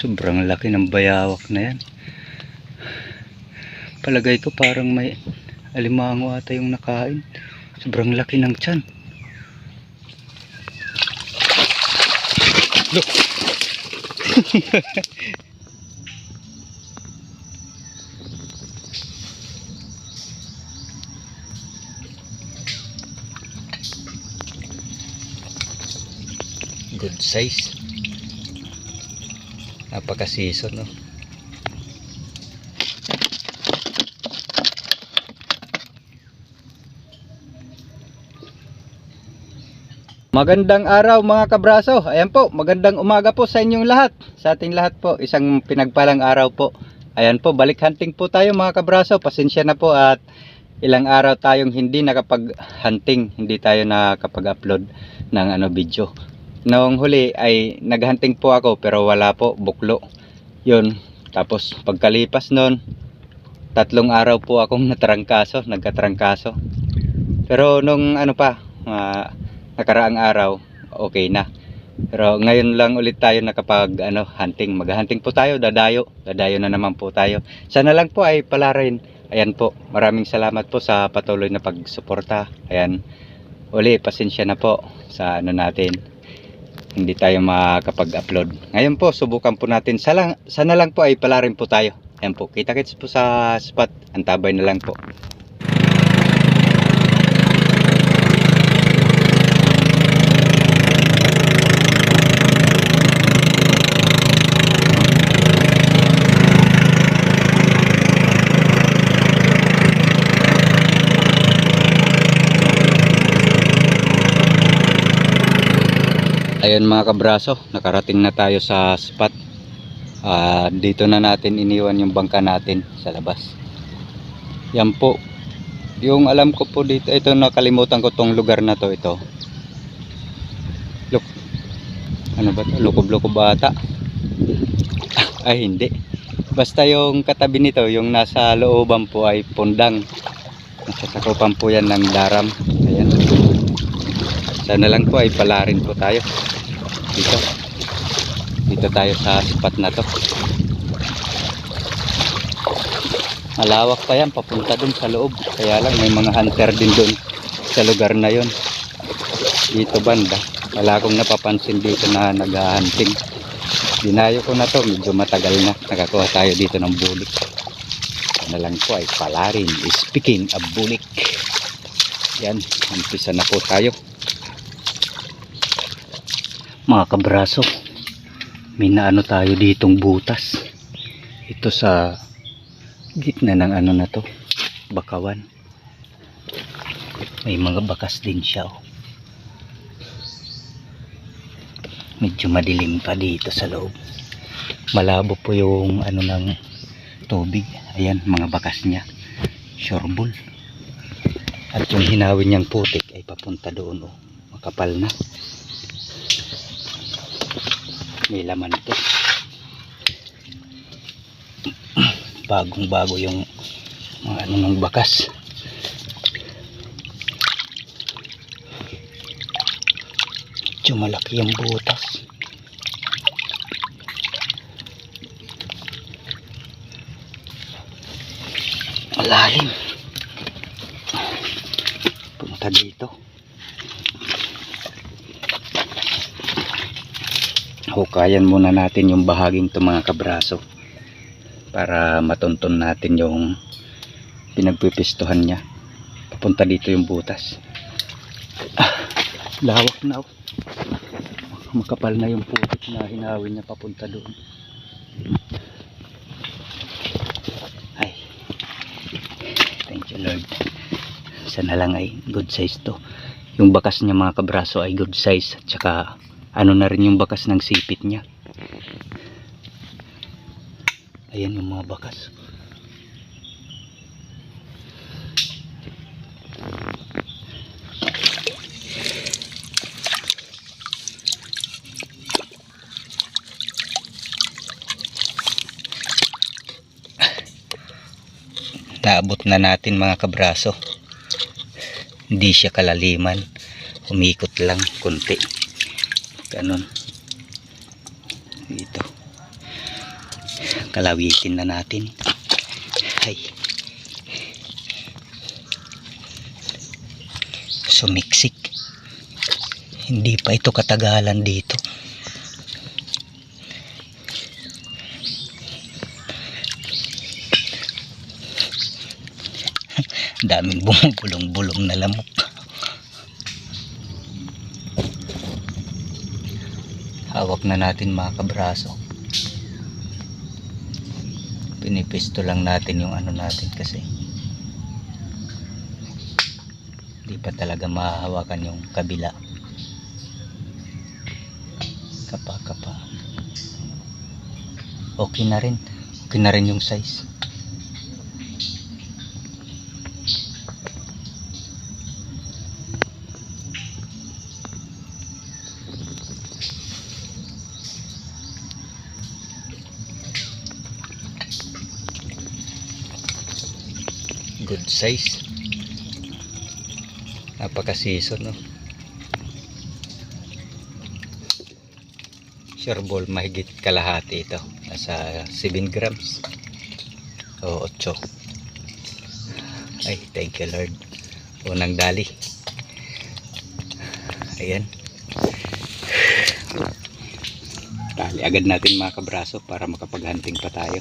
Sobrang laki ng bayawak na yan. Palagay ko parang may alimango ata yung nakain. Sobrang laki ng tiyan. Look. Good size. Napaka season no. Magandang araw mga kabraso. Ayan po, magandang umaga po sa inyong lahat. Sa ating lahat po, isang pinagpalang araw po. Ayan po, balik hunting po tayo mga kabraso. Pasensya na po at ilang araw tayong hindi nakapag-hunting, hindi tayo nakapag-upload ng ano video. Noong huli ay naghunting po ako pero wala po, buklo. Yun, tapos pagkalipas nun, tatlong araw po akong natarangkaso, nagkatarangkaso. Pero nung ano pa, ah, nakaraang araw, okay na. Pero ngayon lang ulit tayo nakapag ano, hunting. Maghahunting po tayo, dadayo. Dadayo na naman po tayo. Sana lang po ay pala rin. Ayan po, maraming salamat po sa patuloy na pagsuporta. Ayan, uli, pasensya na po sa ano natin. Hindi tayo makakapag-upload. Ngayon po, subukan po natin. Sana, sana lang po ay pala rin po tayo. Ayan po, kita-kits po sa spot. Antabay na lang po. Ayun mga kabraso, nakarating na tayo sa spot. Ah, dito na natin iniwan yung bangka natin sa labas. Yan po. Yung alam ko po dito, ito nakalimutan ko tong lugar na to ito. Look. Ano ba to? Lukob-lukob ata. Ay hindi. Basta yung katabi nito, yung nasa looban po ay pundang. Nasa sakupan po yan ng daram. Sana lang po ay palarin po tayo. Dito. Dito tayo sa spot na to. Malawak pa yan, papunta dun sa loob. Kaya lang may mga hunter din dun sa lugar na yon. Dito banda. Wala akong napapansin dito na naghahunting. Dinayo ko na to, medyo matagal na. Nakakuha tayo dito ng bulik. Ano lang po ay palarin. Speaking of bulik. Yan, umpisa na po tayo mga kabraso. May naano tayo ditong butas. Ito sa gitna ng ano na to bakawan. May mga bakas din siya oh. medyo madilim pa dito sa loob. Malabo po yung ano ng tubig. Ayan mga bakas niya. Shoreball at yung hinawin niyang putik ay papunta doon oh. makapal na may laman to. Bagong bago yung mga ano ng bakas. Malaki yung butas. Malalim. Punta dito hukayan muna natin yung bahaging to mga kabraso para matunton natin yung pinagpipistuhan niya. Papunta dito yung butas. Ah, lawak na oh. makapal na yung putik na hinawin niya papunta doon. Ay. Thank you lord. Sana lang ay good size to. Yung bakas niya mga kabraso ay good size at saka ano na rin yung bakas ng sipit niya? Ayan yung mga bakas. Naabot na natin mga kabraso. Hindi siya kalaliman. Umikot lang konti ganun dito Kalawitin na natin. Ay. Sumiksik. Hindi pa ito katagalan dito. daming bumubulong-bulong na lamok. Hawak na natin mga kabraso. Pinipisto lang natin yung ano natin kasi hindi pa talaga mahahawakan yung kabila. Kapa-kapa. Okay na rin. Okay na rin yung size. good size. Napaka season no ball mahigit kalahati ito. Nasa 7 grams. O 8 ay thank you lord. Unang dali. Ayan. Tali agad natin mga kabraso para makapaghanting pa tayo.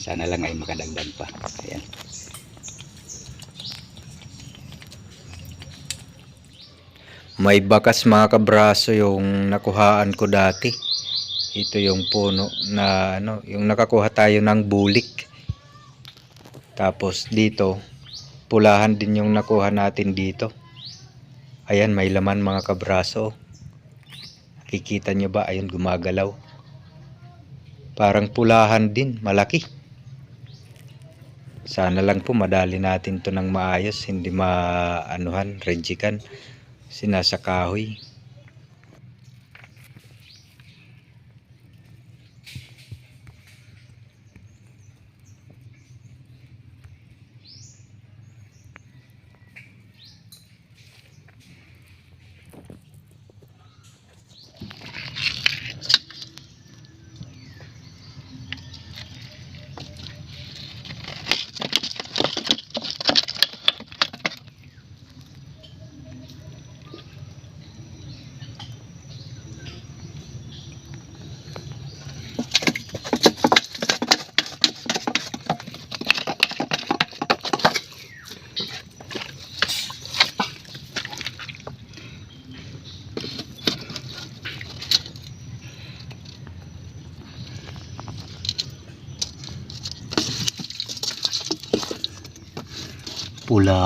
Sana lang ay makadagdag pa. Ayan May bakas mga kabraso yung nakuhaan ko dati. Ito yung puno na ano, yung nakakuha tayo ng bulik. Tapos dito, pulahan din yung nakuha natin dito. Ayan, may laman mga kabraso. Kikita nyo ba? Ayun, gumagalaw. Parang pulahan din, malaki. Sana lang po madali natin to ng maayos, hindi maanuhan, rejikan sinasakahoy.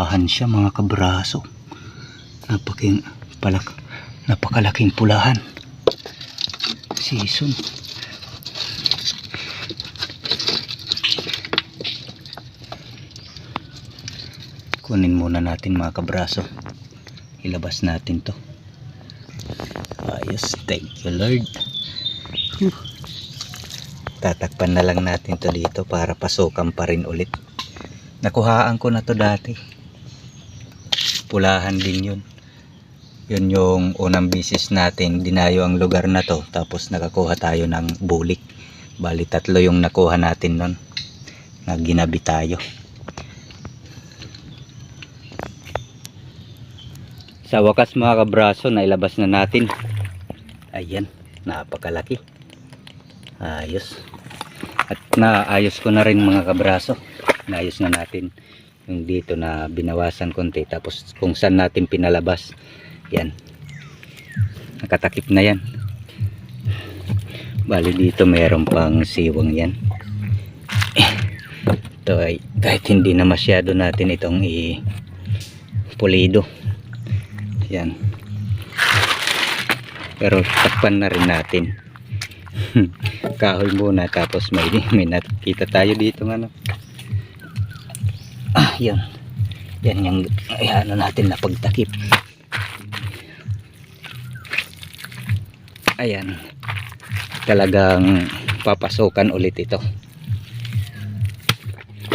Pulahan siya mga kabraso. Napaking palak napakalaking pulahan. Season. Kunin muna natin mga kabraso. Ilabas natin to. Ayos. Thank you Lord. Tatakpan na lang natin to dito para pasukan pa rin ulit. Nakuhaan ko na to dati. Pulahan din yun. Yun yung unang bisis natin. Dinayo ang lugar na to. Tapos nakakuha tayo ng bulik. Bali tatlo yung nakuha natin nun. Na ginabi tayo. Sa wakas mga kabraso, nailabas na natin. Ayan, napakalaki. Ayos. At naayos ko na rin mga kabraso naayos na natin yung dito na binawasan konti tapos kung saan natin pinalabas. Yan. Nakatakip na yan. Bali dito mayroon pang siwang yan. Ito ay kahit hindi na masyado natin itong i pulido yan. Pero takpan na rin natin. Kahoy muna tapos may, may nakita tayo dito ano ah yan yan yung ano natin na pagtakip. Ayan. Talagang papasukan ulit ito.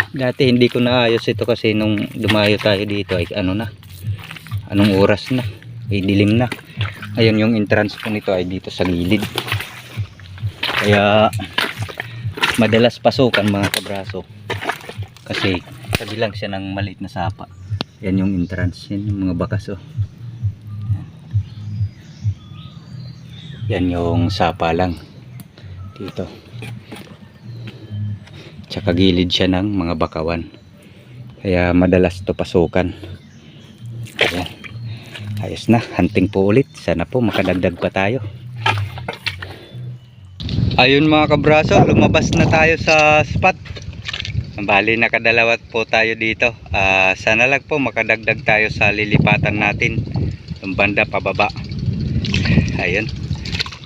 Dati hindi ko naayos ito kasi nung dumayo tayo dito ay ano na? Anong oras na? Ay dilim na. Ayun yung entrance po nito ay dito sa gilid. Kaya madalas pasukan mga kabraso. Kasi sabi lang siya ng maliit na sapa. Yan yung entrance yan yung mga bakas oh. Yan yung sapa lang. Dito. Tsaka gilid siya ng mga bakawan. Kaya madalas to pasukan. Ayan. ayos na. Hunting po ulit. Sana po makadagdag pa tayo. Ayun mga kabraso. Lumabas na tayo sa spot bali nakadalawat po tayo dito. Ah, sana lang po makadagdag tayo sa lilipatan natin. Yung banda pababa. Ayun.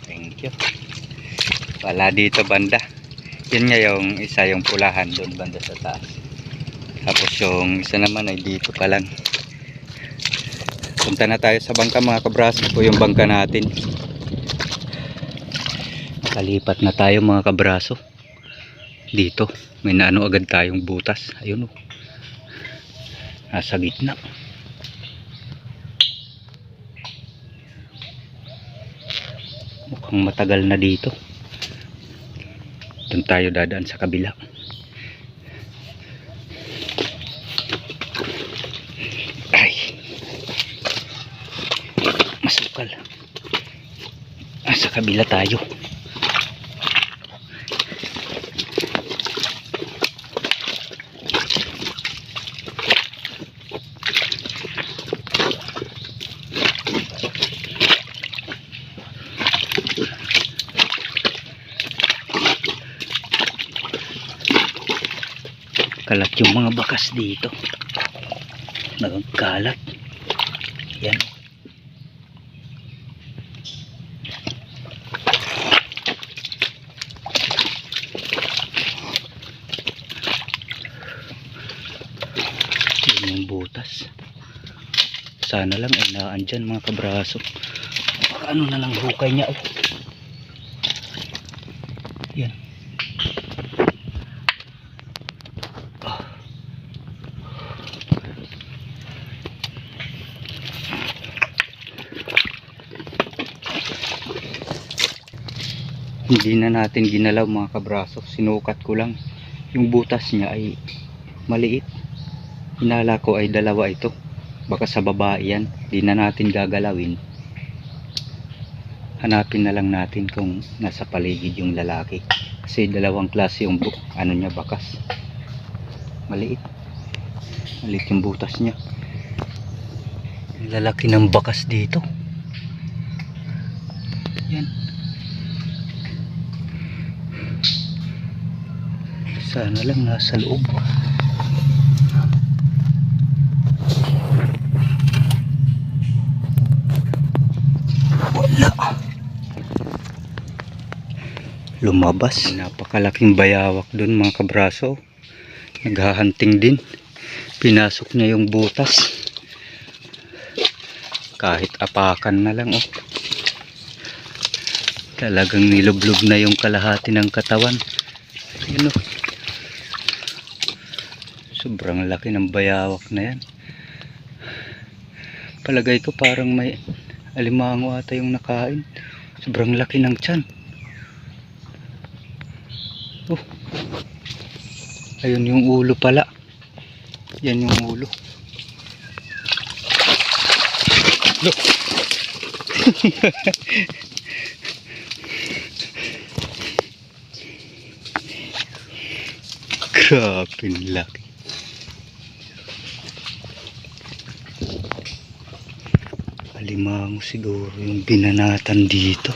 Thank you. Wala dito banda. Yun nga yung isa yung pulahan doon banda sa taas. Tapos yung isa naman ay dito pa lang. Punta na tayo sa bangka mga kabraso po yung bangka natin. Kalipat na tayo mga kabraso. Dito may naano agad tayong butas. Ayun o nasa gitna. Mukhang matagal na dito. Doon tayo dadaan sa kabila. Ay. Masukal. Ah, sa kabila tayo kalat yung mga bakas dito. Nagkalat yan. Yun yung butas. Sana lang ay naandyan mga kabraso. Ano na lang hukay niya oh. yan hindi na natin ginalaw mga kabraso. Sinukat ko lang. Yung butas niya ay maliit. Hinala ko ay dalawa ito. Baka sa babae yan. Di na natin gagalawin. Hanapin na lang natin kung nasa paligid yung lalaki. Kasi dalawang klase yung ano niya bakas. Maliit. Maliit yung butas niya. Lalaki ng bakas dito. Yan Sana lang nasa loob. Wala. Lumabas. Napakalaking bayawak doon mga kabraso. Naghahunting din. Pinasok niya yung butas. Kahit apakan na lang oh. Talagang nilublob na yung kalahati ng katawan. Yun oh. Sobrang laki ng bayawak na yan. Palagay ko parang may alimango ata yung nakain. Sobrang laki ng tiyan. Oh. Ayun yung ulo pala. Yan yung ulo. Look. Grabe laki. Alimango siguro yung binanatan dito.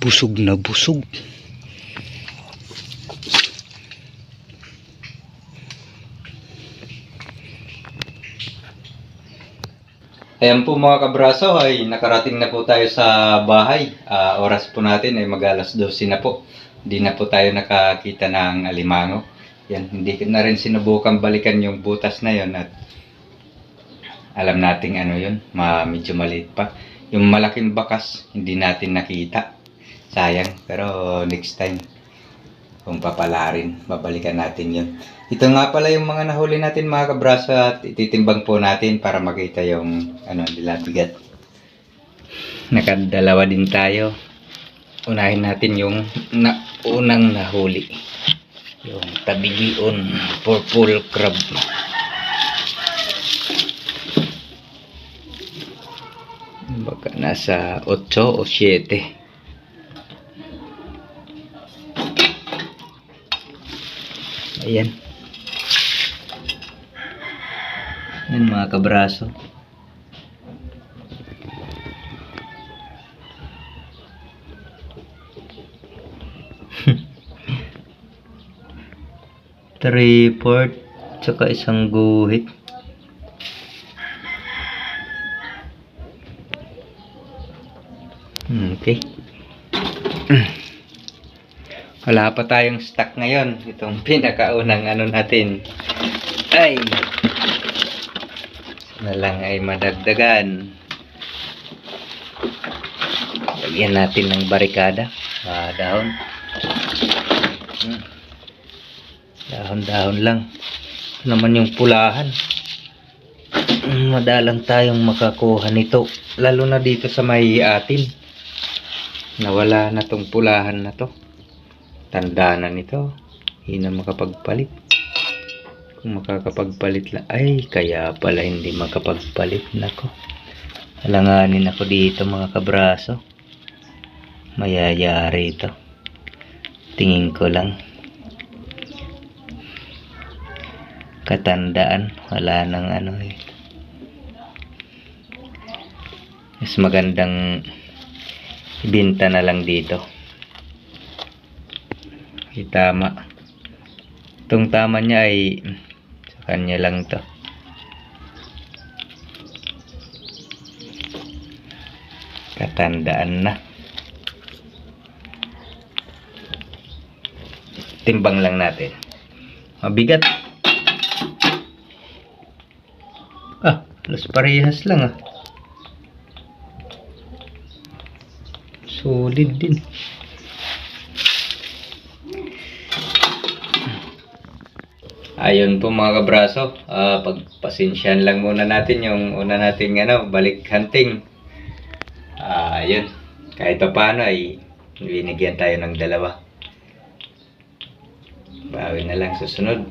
Busog na busog. Ayan po mga kabraso ay nakarating na po tayo sa bahay. Ah, oras po natin ay mag alas 12 na po. Hindi na po tayo nakakita ng alimango. Yan, hindi na rin sinubukan balikan yung butas na yon at alam nating ano yun, ma medyo maliit pa. Yung malaking bakas, hindi natin nakita. Sayang, pero next time kung papalarin, babalikan natin yun. Ito nga pala yung mga nahuli natin mga kabraso at ititimbang po natin para makita yung ano nila bigat. Nakadalawa din tayo. unahin natin yung na, unang nahuli. Yung tabigion purple crab. Baka nasa 8 o 7. Ayan. Yan mga kabraso. Three port tsaka isang guhit. Okay. Wala pa tayong stock ngayon. Itong pinakaunang ano natin. Ay! Na lang ay madagdagan. Lagyan natin ng barikada. Ah, dahon. Hmm. Dahon-dahon lang. Naman yung pulahan. Mm, Madalang tayong makakuha nito. Lalo na dito sa may atin. Nawala na tong pulahan na to. Tanda na nito. Hindi na makapagpalit. Kung makakapagpalit lang. Ay, kaya pala hindi makapagpalit. Nako. Alanganin ako dito mga kabraso. Mayayari ito. Tingin ko lang. Katandaan. Wala nang ano eh. Mas magandang ibinta na lang dito. Ay, tama. Itong tama niya ay sa kanya lang to. Katandaan na. Timbang lang natin. Mabigat. Ah, alas parehas lang ah. Solid din. Ayun po mga kabraso, ah pagpasensyahan lang muna natin yung una nating ano, balik hunting. Ah, ayun. Kahit pa paano ay binigyan tayo ng dalawa. Bawi na lang susunod.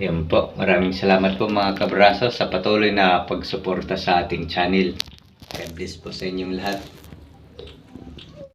Ayun po, maraming salamat po mga kabraso sa patuloy na pagsuporta sa ating channel. God bless po sa inyong lahat.